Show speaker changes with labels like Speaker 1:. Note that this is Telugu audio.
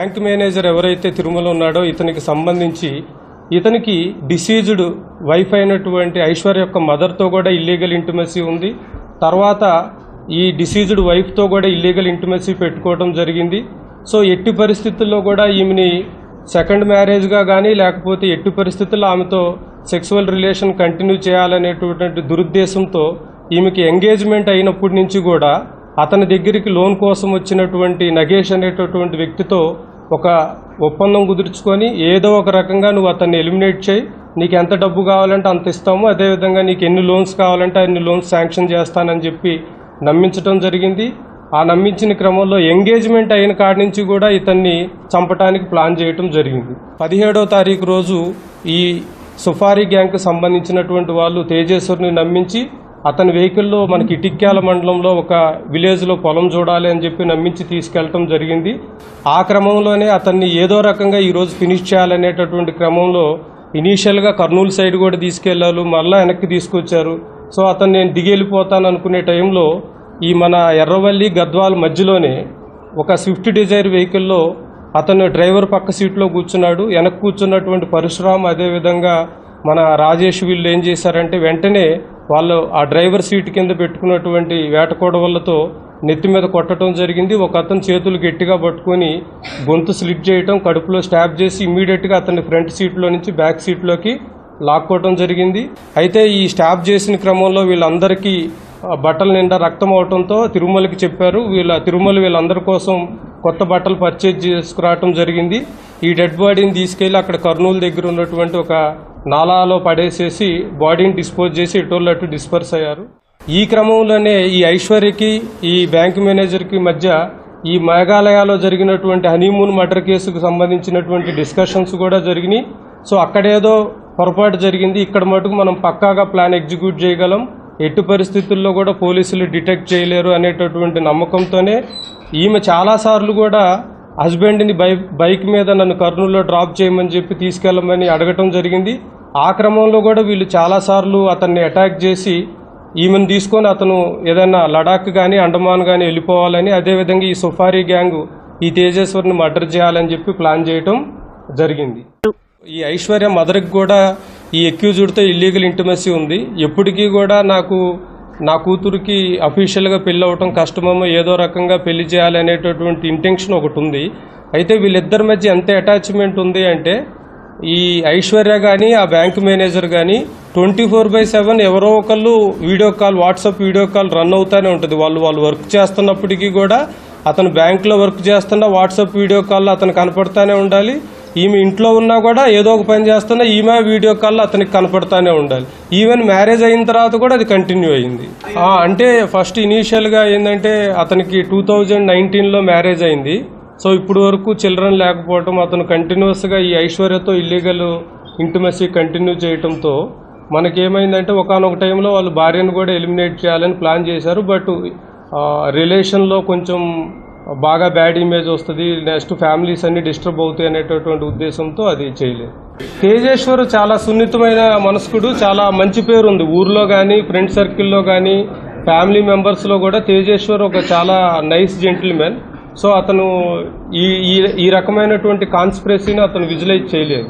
Speaker 1: బ్యాంక్ మేనేజర్ ఎవరైతే తిరుమల ఉన్నాడో ఇతనికి సంబంధించి ఇతనికి డిసీజ్డ్ వైఫ్ అయినటువంటి ఐశ్వర్య యొక్క మదర్తో కూడా ఇల్లీగల్ ఇంటిమసీ ఉంది. తర్వాత ఈ డిసీజ్డ్ వైఫ్తో కూడా ఇల్లీగల్ ఇంటిమసీ పెట్టుకోవడం జరిగింది. సో ఎట్టి పరిస్థితుల్లో కూడా ఈమెని సెకండ్ మ్యారేజ్గా కానీ లేకపోతే ఎట్టి పరిస్థితుల్లో ఆమెతో సెక్సువల్ రిలేషన్ కంటిన్యూ చేయాలనేటువంటి దురుద్దేశంతో ఈమెకి ఎంగేజ్మెంట్ అయినప్పటి నుంచి కూడా అతని దగ్గరికి లోన్ కోసం వచ్చినటువంటి నగేష్ అనేటటువంటి వ్యక్తితో ఒక ఒప్పందం కుదుర్చుకొని ఏదో ఒక రకంగా నువ్వు అతన్ని ఎలిమినేట్ చేయి. నీకు ఎంత డబ్బు కావాలంటే అంత ఇస్తాము. అదేవిధంగా నీకు ఎన్ని లోన్స్ కావాలంటే అన్ని లోన్స్ శాంక్షన్ చేస్తానని చెప్పి నమ్మించడం జరిగింది. ఆ నమ్మించిన క్రమంలో ఎంగేజ్మెంట్ అయిన కాడి నుంచి కూడా ఇతన్ని చంపటానికి ప్లాన్ చేయటం జరిగింది. పదిహేడో తారీఖు రోజు ఈ సుఫారీ గ్యాంగ్కి సంబంధించినటువంటి వాళ్ళు తేజేశ్వరిని నమ్మించి అతని వెహికల్లో మనకి ఇటిక్యాల మండలంలో ఒక విలేజ్లో పొలం చూడాలి అని చెప్పి నమ్మించి తీసుకెళ్ళటం జరిగింది. ఆ క్రమంలోనే అతన్ని ఏదో రకంగా ఈరోజు ఫినిష్ చేయాలనేటటువంటి క్రమంలో ఇనీషియల్గా కర్నూలు సైడ్ కూడా తీసుకెళ్ళారు మళ్ళీ వెనక్కి తీసుకొచ్చారు. సో అతను నేను దిగి వెళ్ళిపోతాను అనుకునే టైంలో ఈ మన ఎర్రవల్లి గద్వాల మధ్యలోనే ఒక స్విఫ్ట్ డిజైర్ వెహికల్లో అతను డ్రైవర్ పక్క సీట్లో కూర్చున్నాడు. వెనక్కి కూర్చున్నటువంటి పరశురామ్ అదేవిధంగా మన రాజేష్ వీళ్ళు ఏం చేశారంటే వెంటనే వాళ్ళు ఆ డ్రైవర్ సీట్ కింద పెట్టుకున్నటువంటి వేటకోడవలతో నెత్తి మీద కొట్టడం జరిగింది. ఒక అతను చేతులు గట్టిగా పట్టుకొని గొంతు స్లిప్ చేయటం కడుపులో స్టాప్ చేసి ఇమ్మీడియట్గా అతన్ని ఫ్రంట్ సీట్లో నుంచి బ్యాక్ సీట్లోకి లాక్కోవటం జరిగింది. అయితే ఈ స్టాప్ చేసిన క్రమంలో వీళ్ళందరికీ బట్టలు బట్టల నిండా రక్తం అవటంతో తిరుమలకి చెప్పారు. వీళ్ళ తిరుమల వీళ్ళందరి కోసం కొత్త బట్టలు పర్చేజ్ చేసుకురావటం జరిగింది. ఈ డెడ్ బాడీని తీసుకెళ్ళి అక్కడ కర్నూలు దగ్గర ఉన్నటువంటి ఒక నాలాలో పడేసేసి బాడీని డిస్పోజ్ చేసి ఎటోళ్ళు అటు డిస్పర్స్ అయ్యారు. ఈ క్రమంలోనే ఈ ఐశ్వర్యకి ఈ బ్యాంక్ మేనేజర్కి మధ్య ఈ మేఘాలయాలో జరిగినటువంటి హనీమూన్ మర్డర్ కేసుకు సంబంధించినటువంటి డిస్కషన్స్ కూడా జరిగినాయి. సో అక్కడేదో పొరపాటు జరిగింది. ఇక్కడ మటుకు మనం పక్కాగా ప్లాన్ ఎగ్జిక్యూట్ చేయగలం. ఎట్టి పరిస్థితుల్లో కూడా పోలీసులు డిటెక్ట్ చేయలేరు అనేటటువంటి నమ్మకంతోనే ఈమె చాలాసార్లు కూడా హస్బెండ్ని బై బైక్ మీద నన్ను కర్నూలులో డ్రాప్ చేయమని చెప్పి తీసుకెళ్ళమని అడగటం జరిగింది. ఆ క్రమంలో కూడా వీళ్ళు చాలాసార్లు అతన్ని అటాక్ చేసి ఈమెను తీసుకొని అతను ఏదైనా లడాక్ కానీ అండమాన్ కానీ వెళ్ళిపోవాలని అదేవిధంగా ఈ సుఫారీ గ్యాంగ్ ఈ తేజేశ్వర్ని మర్డర్ చేయాలని చెప్పి ప్లాన్ చేయటం జరిగింది. ఈ ఐశ్వర్య మదర్కి కూడా ఈ ఎక్యూజ్డ్తో ఇల్లీగల్ ఇంటిమసీ ఉంది. ఎప్పటికీ కూడా నాకు నా కూతురికి అఫీషియల్గా పెళ్ళి అవ్వటం కష్టమేమో ఏదో రకంగా పెళ్ళి చేయాలి అనేటటువంటి ఇంటెన్షన్ ఒకటి ఉంది. అయితే వీళ్ళిద్దరి మధ్య ఎంత అటాచ్మెంట్ ఉంది అంటే ఈ ఐశ్వర్య కానీ ఆ బ్యాంక్ మేనేజర్ కానీ ట్వంటీ ఫోర్ బై సెవెన్ ఎవరో ఒకళ్ళు video call WhatsApp video call run అవుతానే ఉంటుంది. వాళ్ళు వాళ్ళు వర్క్ చేస్తున్నప్పటికీ కూడా అతను బ్యాంక్లో వర్క్ చేస్తున్న వాట్సాప్ వీడియో కాల్లో అతను కనపడతానే ఉండాలి. ఈమె ఇంట్లో ఉన్నా కూడా ఏదో ఒక పని చేస్తున్నా ఈమె వీడియో కాల్లో అతనికి కనపడతానే ఉండాలి. ఈవెన్ మ్యారేజ్ అయిన తర్వాత కూడా అది కంటిన్యూ అయింది. అంటే ఫస్ట్ ఇనీషియల్గా ఏంటంటే అతనికి టూ థౌజండ్ నైన్టీన్లో మ్యారేజ్ అయింది. సో ఇప్పుడు వరకు చిల్డ్రన్ లేకపోవటం అతను కంటిన్యూస్గా ఈ ఐశ్వర్యతో ఇల్లీగల్ ఇంటిమసీ కంటిన్యూ చేయటంతో మనకేమైందంటే ఒకనొక టైంలో వాళ్ళు భార్యను కూడా ఎలిమినేట్ చేయాలని ప్లాన్ చేశారు. బట్ రిలేషన్లో కొంచెం బాగా బ్యాడ్ ఇమేజ్ వస్తుంది నెక్స్ట్ ఫ్యామిలీస్ అన్ని డిస్టర్బ్ అవుతాయి అనేటటువంటి ఉద్దేశంతో అది చేయలేదు. తేజేశ్వర్ చాలా సున్నితమైన మనస్కుడు చాలా మంచి పేరు ఉంది. ఊర్లో కానీ ఫ్రెండ్ సర్కిల్లో కానీ ఫ్యామిలీ మెంబర్స్లో కూడా తేజేశ్వర్ ఒక చాలా నైస్ జెంటిల్మెన్ సో అతను ఈ ఈ ఈ రకమైనటువంటి కాన్స్పిరసీని అతను విజులైజ్ చేయలేదు.